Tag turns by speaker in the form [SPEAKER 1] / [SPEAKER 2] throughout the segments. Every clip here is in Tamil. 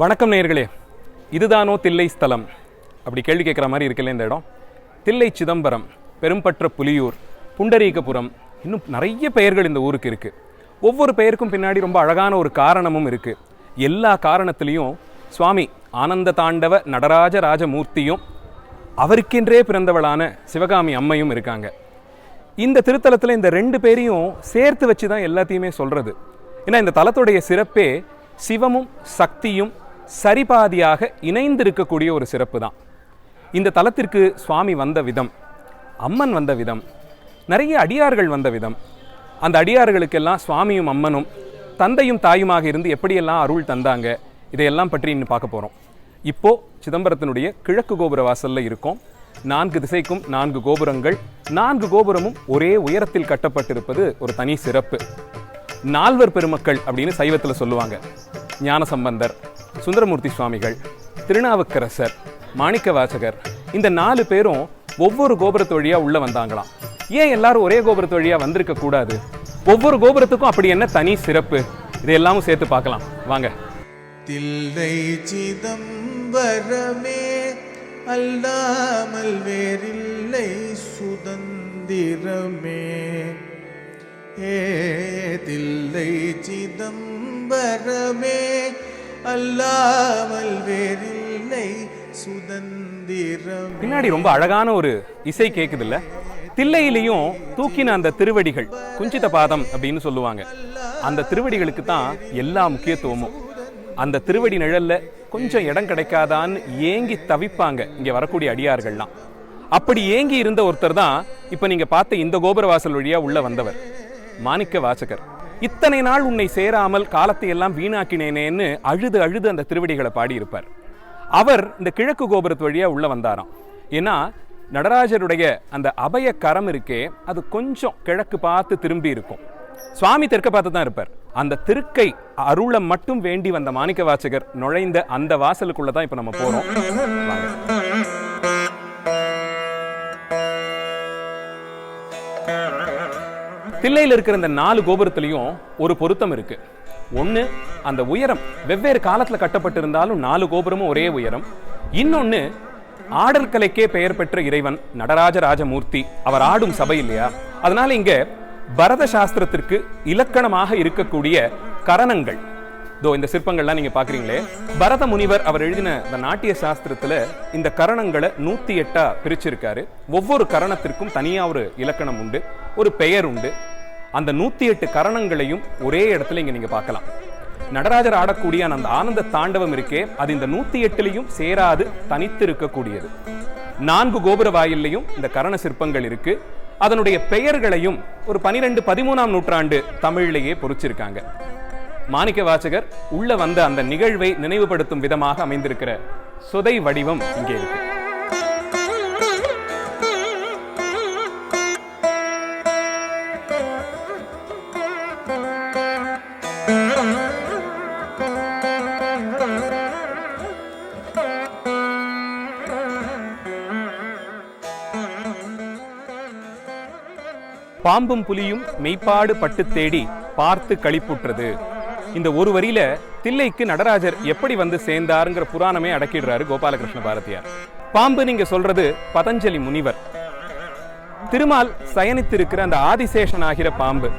[SPEAKER 1] வணக்கம் நேயர்களே. இதுதானோ தில்லை ஸ்தலம்? அப்படி கேள்வி கேட்குற மாதிரி இருக்குல்ல இந்த இடம். தில்லை சிதம்பரம் பெரும்பற்ற புலியூர் புண்டரீகபுரம் இன்னும் நிறைய பெயர்கள் இந்த ஊருக்கு இருக்குது ஒவ்வொரு பெயருக்கும் பின்னாடி ரொம்ப அழகான ஒரு காரணமும் இருக்குது எல்லா காரணத்துலேயும் சுவாமி ஆனந்த தாண்டவ நடராஜ ராஜமூர்த்தியும் அவருக்கென்றே பிறந்தவளான சிவகாமி அம்மையும் இருக்காங்க. இந்த திருத்தலத்தில் இந்த ரெண்டு பேரையும் சேர்த்து வச்சு தான் எல்லாத்தையுமே சொல்கிறது ஏன்னா இந்த தலத்துடைய சிறப்பே சிவமும் சக்தியும் சரிபாதியாக இணைந்திருக்கக்கூடிய ஒரு சிறப்பு தான். இந்த தலத்திற்கு சுவாமி வந்த விதம் அம்மன் வந்த விதம் நிறைய அடியார்கள் வந்த விதம். அந்த அடியார்களுக்கெல்லாம் சுவாமியும் அம்மனும் தந்தையும் தாயுமாக இருந்து எப்படியெல்லாம் அருள் தந்தாங்க இதையெல்லாம் பற்றி இன்னும் பார்க்க போகிறோம் இப்போ சிதம்பரத்தினுடைய கிழக்கு கோபுர வாசல்ல இருக்கோம். நான்கு திசைக்கும் நான்கு கோபுரங்கள் நான்கு கோபுரமும் ஒரே உயரத்தில் கட்டப்பட்டிருப்பது ஒரு தனி சிறப்பு. நால்வர் பெருமக்கள் அப்படின்னு சைவத்தில் சொல்லுவாங்க. ஞானசம்பந்தர் சுந்தரமூர்த்தி சுவாமிகள் திருநாவுக்கரசர் மாணிக்க வாசகர் இந்த நாலு பேரும் ஒவ்வொரு கோபுரத்து வழியா உள்ள வந்தாங்களாம். ஏன் எல்லாரும் ஒரே கோபுரத்து வழியா வந்திருக்க கூடாது? ஒவ்வொரு கோபுரத்துக்கும் அப்படி என்ன தனி சிறப்பு? இதையெல்லாமும் சேர்த்து பார்க்கலாம். வாங்க.
[SPEAKER 2] தில்லை சிதம்பரமே அல்லாமல் வேறில்லை சுதந்திரமே. ஏ தில்லை சிதம்பரமே அல்லாமல் வேறில்லை சுதந்திரம்.
[SPEAKER 1] பின்னாடி ரொம்ப அழகான ஒரு இசை கேக்குதுல்ல? தில்லையிலையும் தூக்கின அந்த திருவடிகள் குஞ்சித பாதம் அப்படின்னு சொல்லுவாங்க. அந்த திருவடிகளுக்கு தான் எல்லா முக்கியத்துவமும். அந்த திருவடி நிழல்ல கொஞ்சம் இடம் கிடைக்காதான்னு ஏங்கி தவிப்பாங்க இங்க வரக்கூடிய அடியார்கள்லாம். அப்படி ஏங்கி இருந்த ஒருத்தர் தான் இப்ப நீங்க பார்த்த இந்த கோபுர வாசல் வழியா உள்ள வந்தவர் மாணிக்க வாசகர். இத்தனை நாள் உன்னை சேராமல் காலத்தை எல்லாம் வீணாக்கினேனேன்னு அழுது அழுது அந்த திருவடிகளை பாடியிருப்பார். அவர் இந்த கிழக்கு கோபுரத்து வழியா உள்ள வந்தாராம். ஏன்னா நடராஜருடைய அந்த அபய கரம் இருக்கே அது கொஞ்சம் கிழக்கு பார்த்து திரும்பி இருக்கும். சுவாமி தெற்க பார்த்து தான் இருப்பார். அந்த திருக்கை அருளை மட்டும் வேண்டி வந்த மாணிக்க வாசகர் நுழைந்த அந்த வாசலுக்குள்ள தான் இப்ப நம்ம போறோம். தில்லையில் இருக்கிற இந்த நாலு கோபுரத்திலையும் ஒரு பொருத்தம் இருக்கு. ஒண்ணு அந்த உயரம் வெவ்வேறு காலத்துல கட்டப்பட்டிருந்தாலும் நாலு கோபுரமும் ஒரே உயரம். இன்னொன்னு ஆடல் கலைக்கே பெயர் பெற்ற இறைவன் நடராஜ ராஜமூர்த்தி. அவர் ஆடும் சபை இல்லையா? அதனால இங்க பரத சாஸ்திரத்திற்கு இலக்கணமாக இருக்கக்கூடிய கரணங்கள். இதோ இந்த சிற்பங்கள்லாம் நீங்க பாக்குறீங்களே. பரத முனிவர் அவர் எழுதின இந்த நாட்டிய சாஸ்திரத்துல இந்த கரணங்களை நூத்தி எட்டா பிரிச்சிருக்காரு. ஒவ்வொரு கரணத்திற்கும் தனியா ஒரு இலக்கணம் உண்டு ஒரு பெயர் உண்டு. அந்த நூத்தி எட்டு கரணங்களையும் ஒரே இடத்துல இங்க நீங்க பார்க்கலாம். நடராஜர் ஆடக்கூடிய அந்த ஆனந்த தாண்டவம் இருக்கே அது இந்த நூத்தி எட்டுலையும் சேராது தனித்து இருக்கக்கூடியது நான்கு கோபுர வாயில்லையும் இந்த கரண சிற்பங்கள் இருக்கு. அதனுடைய பெயர்களையும் ஒரு பனிரெண்டு பதிமூணாம் நூற்றாண்டு தமிழிலேயே பொறிச்சிருக்காங்க. மாணிக்க வாசகர் உள்ள வந்த அந்த நிகழ்வை நினைவுபடுத்தும் விதமாக அமைந்திருக்கிற சுதை வடிவம் இங்கே இருக்கு. பாம்பும் புலியும் மெய்ப்பாடு பட்டு தேடி பார்த்து களிப்புற்றது. இந்த ஒரு வரியில தில்லைக்கு நடராஜர் எப்படி வந்து சேர்ந்தாருங்கிற புராணமே அடக்கிடுறாரு கோபாலகிருஷ்ண பாரதியார். பாம்பு நீங்க சொல்றது பதஞ்சலி முனிவர். திருமால் சயனித்திருக்கிற அந்த ஆதிசேஷன் ஆகிற பாம்பு.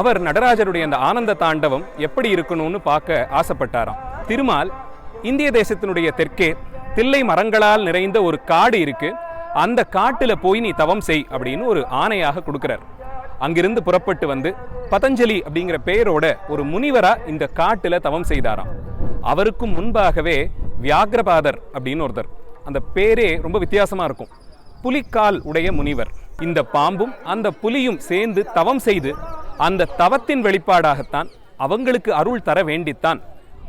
[SPEAKER 1] அவர் நடராஜருடைய அந்த ஆனந்த தாண்டவம் எப்படி இருக்கணும்னு பார்க்க ஆசைப்பட்டாராம். திருமால் இந்திய தேசத்தினுடைய தெற்கே தில்லை மரங்களால் நிறைந்த ஒரு காடு இருக்கு. அந்த காட்டுல போய் நீ தவம் செய் அப்படின்னு ஒரு ஆணையாக கொடுக்குறார். அங்கிருந்து புறப்பட்டு வந்து பதஞ்சலி அப்படிங்கிற பெயரோட ஒரு முனிவரா இந்த காட்டுல தவம் செய்தாராம். அவருக்கும் முன்பாகவே வியாகிரபாதர் அப்படின்னு ஒருத்தர். அந்த பேரே ரொம்ப வித்தியாசமா இருக்கும். புலிக்கால் உடைய முனிவர். இந்த பாம்பும் அந்த புலியும் சேர்ந்து தவம் செய்து அந்த தவத்தின் வெளிப்பாடாகத்தான் அவங்களுக்கு அருள் தர வேண்டித்தான்.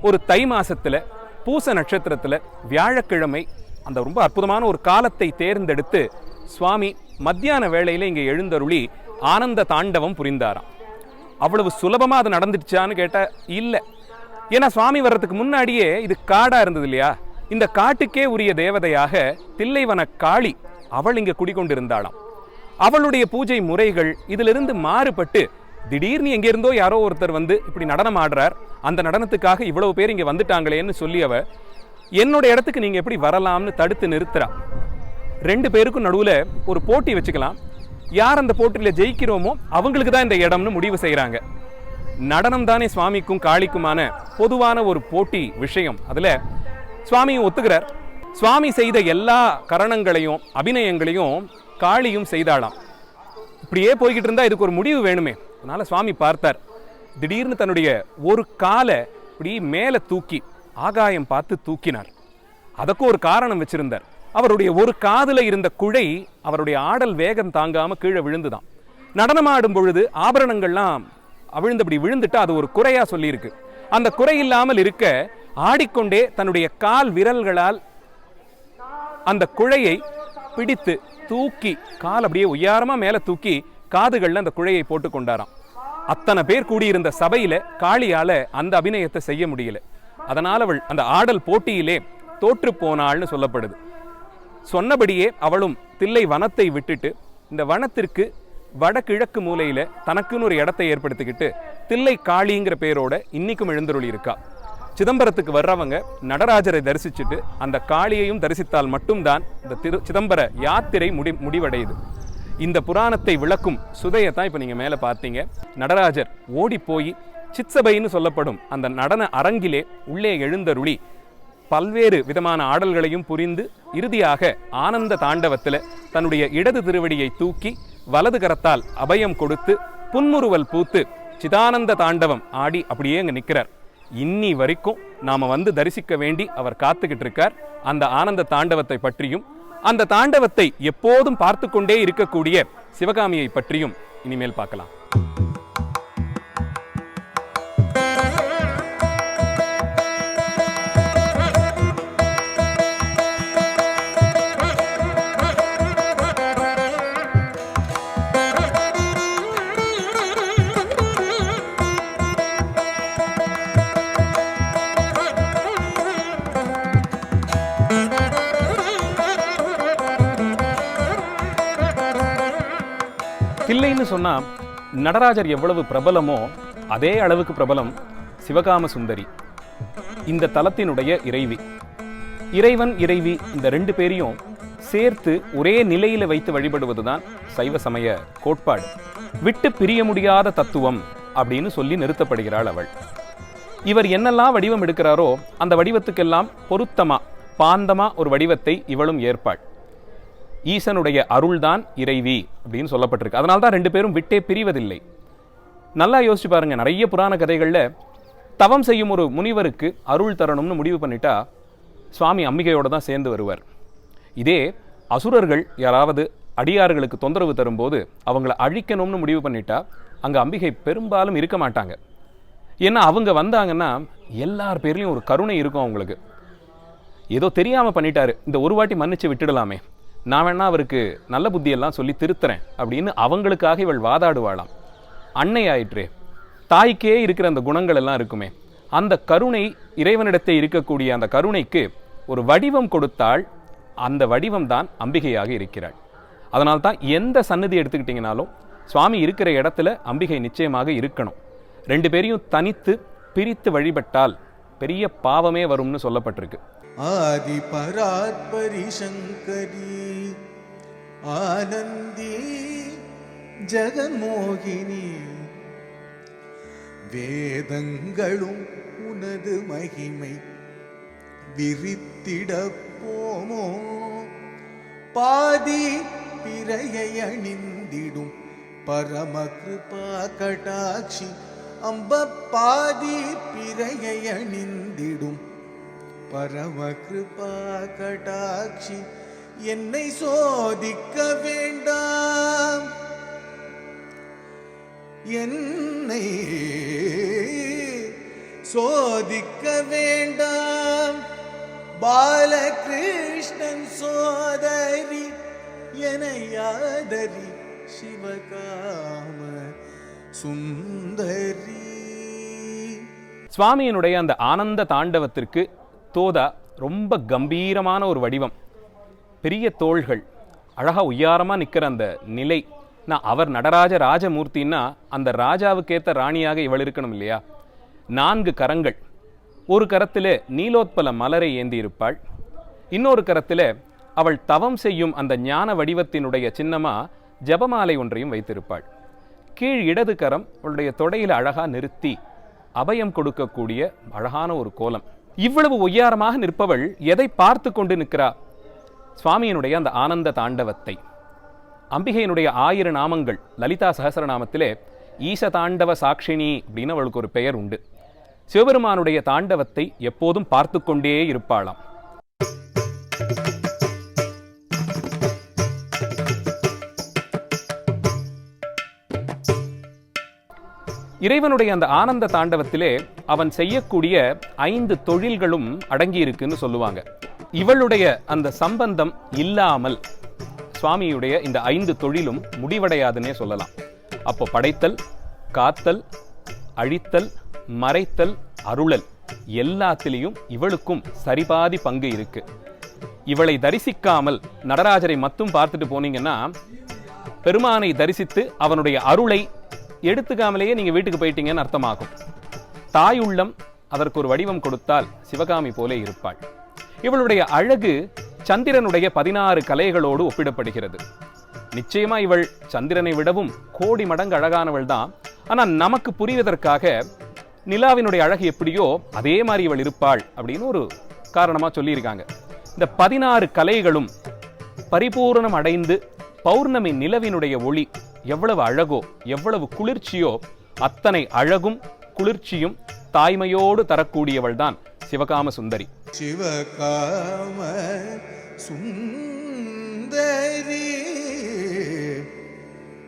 [SPEAKER 1] ஒரு தை மாசத்துல பூச நட்சத்திரத்துல வியாழக்கிழமை அந்த ரொம்ப அற்புதமான ஒரு காலத்தை தேர்ந்தெடுத்து சுவாமி மத்தியான வேளையில் இங்க எழுந்தருளி ஆனந்த தாண்டவம் புரிந்தாராம். அவ்வளவு சுலபமா அது நடந்துடுச்சான்னு கேட்டா இல்ல. ஏன்னா சுவாமி வர்றதுக்கு முன்னாடியே இது காடா இருந்தது இல்லையா? இந்த காட்டுக்கே உரிய தேவதையாக தில்லைவன காளி அவள் இங்க குடிகொண்டிருந்தாளாம். அவளுடைய பூஜை முறைகள் இதிலிருந்து மாறுபட்டு திடீர்னு எங்கிருந்தோ யாரோ ஒருத்தர் வந்து இப்படி நடனம் ஆடுறார். அந்த நடனத்துக்காக இவ்வளவு பேர் இங்க வந்துட்டாங்களேன்னு சொல்லி அவ என்னோட இடத்துக்கு நீங்கள் எப்படி வரலாம்னு தடுத்து நிறுத்துறா. ரெண்டு பேருக்கும் நடுவில் ஒரு போட்டி வச்சுக்கலாம். யார் அந்த போட்டியில் ஜெயிக்கிறோமோ அவங்களுக்கு தான் இந்த இடம்னு முடிவு செய்கிறாங்க நடனம் தானே சுவாமிக்கும் காளிக்குமான பொதுவான ஒரு போட்டி விஷயம். அதில் சுவாமியும் ஒத்துக்கிறார். சுவாமி செய்த எல்லா கரணங்களையும் அபிநயங்களையும் காளியும் செய்தாளாம். இப்படியே போய்கிட்டு இருந்தால் இதுக்கு ஒரு முடிவு வேணுமே. அதனால் சுவாமி பார்த்தார். திடீர்னு தன்னுடைய ஒரு காலை இப்படி மேலே தூக்கி ஆகாயம் பார்த்து தூக்கினார். அதற்கு ஒரு காரணம் வச்சிருந்தார். அவருடைய ஒரு காதுல இருந்த குழை அவருடைய ஆடல் வேகம் தாங்காம கீழே விழுந்துதான். நடனமாடும் பொழுது ஆபரணங்கள்லாம் அவிழ்ந்தபடி விழுந்துட்டு அது ஒரு குறையா சொல்லியிருக்கு. அந்த குறை இல்லாமல் இருக்க ஆடிக்கொண்டே தன்னுடைய கால் விரல்களால் அந்த குழையை பிடித்து தூக்கி கால் அப்படியே உயாரமாக மேல தூக்கி காதுகள்ல அந்த குழையை போட்டு கொண்டாராம் அத்தனை பேர் கூடியிருந்த சபையில காளியால அந்த அபிநயத்தை செய்ய முடியல. அதனால் அவள் அந்த ஆடல் போட்டியிலே தோற்று போனாள்னு சொல்லப்படுது. சொன்னபடியே அவளும் தில்லை வனத்தை விட்டுட்டு இந்த வனத்திற்கு வடகிழக்கு மூலையில தனக்குன்னு ஒரு இடத்தை ஏற்படுத்திக்கிட்டு தில்லை காளிங்கிற பேரோட இன்னைக்கும் எழுந்தருளி இருக்கா சிதம்பரத்துக்கு வர்றவங்க நடராஜரை தரிசிச்சுட்டு அந்த காளியையும் தரிசித்தால் மட்டும்தான் இந்த திரு சிதம்பர யாத்திரை முடி முடிவடையுது. இந்த புராணத்தை விளக்கும் சுதையை தான் இப்போ நீங்கள் மேலே பார்த்தீங்க. நடராஜர் ஓடி போய் சித்சபைன்னு சொல்லப்படும் அந்த நடன அரங்கிலே உள்ளே எழுந்தருளி பல்வேறு விதமான ஆடல்களையும் புரிந்து இறுதியாக ஆனந்த தாண்டவத்தில் தன்னுடைய இடது திருவடியை தூக்கி வலது கரத்தால் அபயம் கொடுத்து புன்முறுவல் பூத்து சிதானந்த தாண்டவம் ஆடி அப்படியே அங்கே நிற்கிறார். இன்னி வரைக்கும் நாம வந்து தரிசிக்க வேண்டி அவர் காத்துக்கிட்டு இருக்கார். அந்த ஆனந்த தாண்டவத்தை பற்றியும் அந்த தாண்டவத்தை எப்போதும் பார்த்து கொண்டே இருக்கக்கூடிய சிவகாமியை பற்றியும் இனிமேல் பார்க்கலாம். தில்லைன்னு சொன்னா நடராஜர் எவ்வளவு பிரபலமோ அதே அளவுக்கு பிரபலம் சிவகாம சுந்தரி. இந்த தலத்தினுடைய இறைவி. இறைவன் இறைவி இந்த ரெண்டு பேரையும் சேர்த்து ஒரே நிலையில வைத்து வழிபடுவதுதான் சைவ சமய கோட்பாடு. விட்டு பிரிய முடியாத தத்துவம் அப்படின்னு சொல்லி நிறுத்தப்படுகிறாள் அவள். இவர் என்னெல்லாம் வடிவம் எடுக்கிறாரோ அந்த வடிவத்துக்கெல்லாம் பொருத்தமா பாந்தமா ஒரு வடிவத்தை இவளும் ஏற்பாள். ஈசனுடைய அருள்தான் இறைவி அப்படின்னு சொல்லப்பட்டிருக்கு. அதனால தான் ரெண்டு பேரும் விட்டே பிரிவதில்லை. நல்லா யோசிச்சு பாருங்கள் நிறைய புராண கதைகளில் தவம் செய்யும் ஒரு முனிவருக்கு அருள் தரணும்னு முடிவு பண்ணிட்டா சுவாமி அம்பிகையோட தான் சேர்ந்து வருவார். இதே அசுரர்கள் யாராவது அடியார்களுக்கு தொந்தரவு தரும்போது அவங்கள அழிக்கணும்னு முடிவு பண்ணிட்டா அங்கே அம்பிகை பெரும்பாலும் இருக்க மாட்டாங்க. ஏன்னா அவங்க வந்தாங்கன்னா எல்லார் பேர்லேயும் ஒரு கருணை இருக்கும் அவங்களுக்கு. ஏதோ தெரியாமல் பண்ணிட்டாரு. இந்த ஒரு வாட்டி மன்னிச்சு விட்டுடலாமே. நான் வேணா அவருக்கு நல்ல புத்தியெல்லாம் சொல்லி திருத்துறேன் அப்படின்னு அவங்களுக்காக இவள் வாதாடுவாளாம். அன்னை ஆயிற்றே தாய்க்கே இருக்கிற அந்த குணங்கள் எல்லாம் இருக்குமே அந்த கருணை இறைவனிடத்தை இருக்கக்கூடிய அந்த கருணைக்கு ஒரு வடிவம் கொடுத்தால் அந்த வடிவம் தான் அம்பிகையாக இருக்கிறாள். அதனால் தான் எந்த சன்னதி எடுத்துக்கிட்டிங்கனாலும் சுவாமி இருக்கிற இடத்துல அம்பிகை நிச்சயமாக இருக்கணும். ரெண்டு பேரையும் தனித்து பிரித்து வழிபட்டால் பெரிய பாவமே வரும்னு சொல்லப்பட்டிருக்கு.
[SPEAKER 2] ஆதி பராத்பரி சங்கரி ஆனந்தி ஜெகன்மோகினி வேதங்களும் உனது மகிமை விரித்திட போமோ? பாதி பிறையை அணிந்திடும் பரம கிருபா கடாட்சி அம்பப்பாதி பாதி பிறையை அணிந்திடும். பரம கிருபா கடாட்சி என்னை சோதிக்க வேண்டாம். என்னை சோதிக்க வேண்டாம். பாலகிருஷ்ணன் சோதரி என யாதரி சிவகாம சுந்தரி.
[SPEAKER 1] சுவாமியினுடைய அந்த ஆனந்த தாண்டவத்திற்கு தோதா ரொம்ப கம்பீரமான ஒரு வடிவம். பெரிய தோள்கள் அழகா உய்யாரமா நிக்கிற அந்த நிலை. நான் அவர் நடராஜ ராஜமூர்த்தின்னா அந்த ராஜாவுக்கேத்த ராணியாக இவள் இருக்கணும் இல்லையா? நான்கு கரங்கள். ஒரு கரத்தில் நீலோத்பல மலரை ஏந்தி இருப்பாள் இன்னொரு கரத்தில் அவள் தவம் செய்யும் அந்த ஞான வடிவத்தினுடைய சின்னமா ஜெபமாலை ஒன்றையும் வைத்திருப்பாள். கீழ் இடது கரம் அவளுடைய தொடையில் அழகா நிறுத்தி அபயம் கொடுக்கக்கூடிய அழகான ஒரு கோலம். இவ்வளவு ஒய்யாரமாக நிற்பவள் எதை பார்த்து கொண்டு நிற்கிறா? சுவாமியினுடைய அந்த ஆனந்த தாண்டவத்தை. அம்பிகையினுடைய ஆயிர நாமங்கள் லலிதா சகசரநாமத்திலே ஈச தாண்டவ சாட்சினி அப்படின்னு அவளுக்கு ஒரு பெயர் உண்டு. சிவபெருமானுடைய தாண்டவத்தை எப்போதும் பார்த்து கொண்டே இருப்பாளாம். இறைவனுடைய அந்த ஆனந்த தாண்டவத்திலே அவன் செய்யக்கூடிய ஐந்து தொழில்களும் அடங்கி இருக்குன்னு சொல்லுவாங்க. இவளுடைய அந்த சம்பந்தம் இல்லாமல் சுவாமியுடைய இந்த ஐந்து தொழிலும் முடிவடையாதுன்னே சொல்லலாம். அப்போ படைத்தல் காத்தல் அழித்தல் மறைத்தல் அருளல் எல்லாத்திலையும் இவளுக்கும் சரிபாதி பங்கு இருக்கு. இவளை தரிசிக்காமல் நடராஜரை மட்டும் பார்த்துட்டு போனீங்கன்னா பெருமானை தரிசித்து அவனுடைய அருளை எடுத்துக்காமலேயே நீங்க வீட்டுக்கு போயிட்டீங்கன்னு அர்த்தமாகும். தாய் உள்ளம் அதற்கு ஒரு வடிவம் கொடுத்தால் சிவகாமி போலே இருப்பாள். இவளுடைய அழகு சந்திரனுடைய பதினாறு கலைகளோடு ஒப்பிடப்படுகிறது. நிச்சயமா இவள் சந்திரனை விடவும் கோடி மடங்கு அழகானவள் தான். ஆனா நமக்கு புரிவதற்காக நிலாவினுடைய அழகு எப்படியோ அதே மாதிரி இவள் இருப்பாள் அப்படின்னு ஒரு காரணமா சொல்லியிருக்காங்க. இந்த பதினாறு கலைகளும் பரிபூரணம் அடைந்து பௌர்ணமி நிலவினுடைய ஒளி எவ்வளவு அழகோ எவ்வளவு குளிர்ச்சியோ அத்தனை அழகும் குளிர்ச்சியும் தாய்மையோடு தரக்கூடியவள் தான் சிவகாம சுந்தரி
[SPEAKER 2] சிவகாம சுந்தரி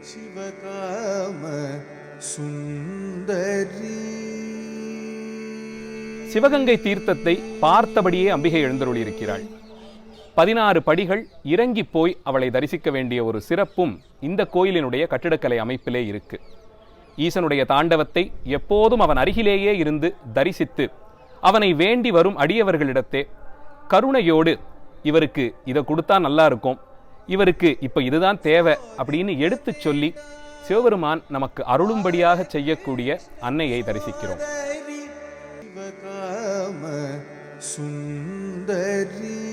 [SPEAKER 2] சிவகாம சுந்தரி
[SPEAKER 1] சிவகங்கை தீர்த்தத்தை பார்த்தபடியே அம்பிகை எழுந்தருளியிருக்கிறாள். பதினாறு படிகள் இறங்கி போய் அவளை தரிசிக்க வேண்டிய ஒரு சிறப்பும் இந்த கோயிலினுடைய கட்டிடக்கலை அமைப்பிலே இருக்கு. ஈசனுடைய தாண்டவத்தை எப்போதும் அவன் அருகிலேயே இருந்து தரிசித்து அவனை வேண்டி வரும் அடியவர்களிடத்தே கருணையோடு இவருக்கு இதை கொடுத்தா நல்லா இருக்கும். இவருக்கு இப்போ இதுதான் தேவை அப்படின்னு எடுத்துச் சொல்லி சிவபெருமான் நமக்கு அருளும்படியாக செய்யக்கூடிய அன்னையை தரிசிக்கிறோம்.
[SPEAKER 2] சுந்தரி.